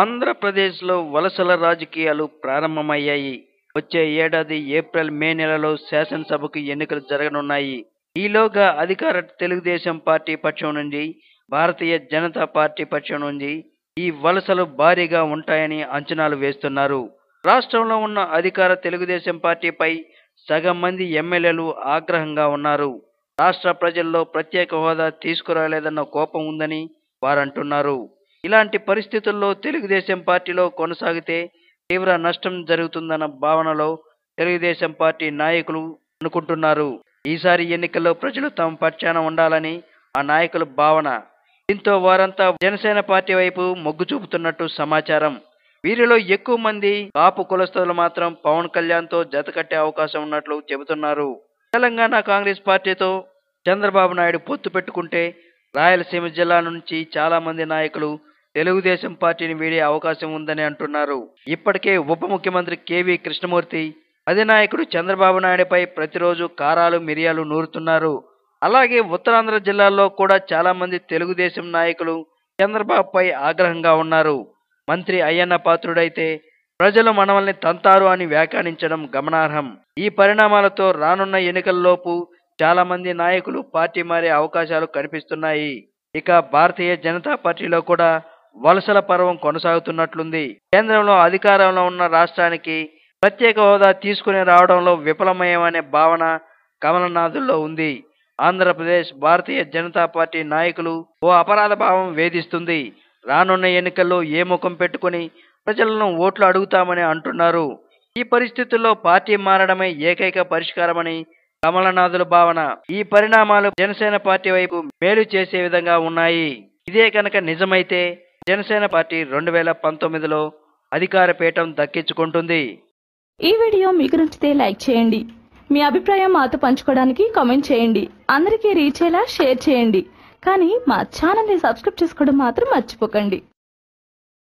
ఆంధ్రప్రదేశ్లో వలసల రాజకీయాలు ప్రారంభమయ్యాయి. వచ్చే ఏడాది ఏప్రిల్ మే నెలలో శాసనసభకు ఎన్నికలు జరగనున్నాయి. ఈలోగా అధికార తెలుగుదేశం పార్టీ పక్షం నుండి భారతీయ జనతా పార్టీ పక్షం నుండి ఈ వలసలు భారీగా ఉంటాయని అంచనాలు వేస్తున్నారు. రాష్ట్రంలో ఉన్న అధికార తెలుగుదేశం పార్టీపై సగం మంది ఎమ్మెల్యేలు ఆగ్రహంగా ఉన్నారు. రాష్ట్ర ప్రజల్లో ప్రత్యేక హోదా తీసుకురాలేదన్న కోపం ఉందని వారంటున్నారు. ఇలాంటి పరిస్థితుల్లో తెలుగుదేశం పార్టీలో కొనసాగితే తీవ్ర నష్టం జరుగుతుందన్న భావనలో తెలుగుదేశం పార్టీ నాయకులు అనుకుంటున్నారు. ఈసారి ఎన్నికల్లో ప్రజలు తమ పక్షాన ఉండాలని ఆ నాయకుల భావన. దీంతో వారంతా జనసేన పార్టీ వైపు మొగ్గు చూపుతున్నట్టు సమాచారం. వీరిలో ఎక్కువ మంది కాపు కులస్తులు మాత్రం పవన్ కళ్యాణ్తో జతకట్టే అవకాశం ఉన్నట్లు చెబుతున్నారు. తెలంగాణ కాంగ్రెస్ పార్టీతో చంద్రబాబు నాయుడు పొత్తు పెట్టుకుంటే రాయలసీమ జిల్లా నుంచి చాలా మంది నాయకులు తెలుగుదేశం పార్టీని వీడే అవకాశం ఉందని అంటున్నారు. ఇప్పటికే ఉప ముఖ్యమంత్రి కేవీ కృష్ణమూర్తి అధినాయకుడు చంద్రబాబు నాయుడుపై ప్రతిరోజు కారాలు మిరియాలు నూరుతున్నారు. అలాగే ఉత్తరాంధ్ర జిల్లాల్లో కూడా చాలా మంది తెలుగుదేశం నాయకులు చంద్రబాబుపై ఆగ్రహంగా ఉన్నారు. మంత్రి అయ్యన్న పాత్రుడైతే ప్రజలు మనవల్ని తంతారు అని వ్యాఖ్యానించడం గమనార్హం. ఈ పరిణామాలతో రానున్న ఎన్నికల్లోపు చాలా మంది నాయకులు పార్టీ మారే అవకాశాలు కనిపిస్తున్నాయి. ఇక భారతీయ జనతా పార్టీలో కూడా వలసల పర్వం కొనసాగుతున్నట్లుంది. కేంద్రంలో అధికారంలో ఉన్న రాష్ట్రానికి ప్రత్యేక హోదా తీసుకుని రావడంలో విఫలమయమనే భావన కమలనాథుల్లో ఉంది. ఆంధ్రప్రదేశ్ భారతీయ జనతా పార్టీ నాయకులు ఓ అపరాధ భావం వేధిస్తుంది. రానున్న ఎన్నికల్లో ఏ ముఖం పెట్టుకుని ప్రజలను ఓట్లు అడుగుతామని అంటున్నారు. ఈ పరిస్థితుల్లో పార్టీ మారడమే ఏకైక పరిష్కారమని కమలనాథుల భావన. ఈ పరిణామాలు జనసేన పార్టీ వైపు మేలు చేసే విధంగా ఉన్నాయి. ఇదే కనుక నిజమైతే జనసేన పార్టీ రెండు వేల పంతొమ్మిదిలో అధికార పీఠం దక్కించుకుంటుంది. ఈ వీడియో మీకు నచ్చితే లైక్ చేయండి. మీ అభిప్రాయం మాతో పంచుకోవడానికి కామెంట్ చేయండి. అందరికీ రీచ్ అయ్యేలా షేర్ చేయండి. కానీ మా ఛానల్ని సబ్స్క్రైబ్ చేసుకోవడం మాత్రం మర్చిపోకండి.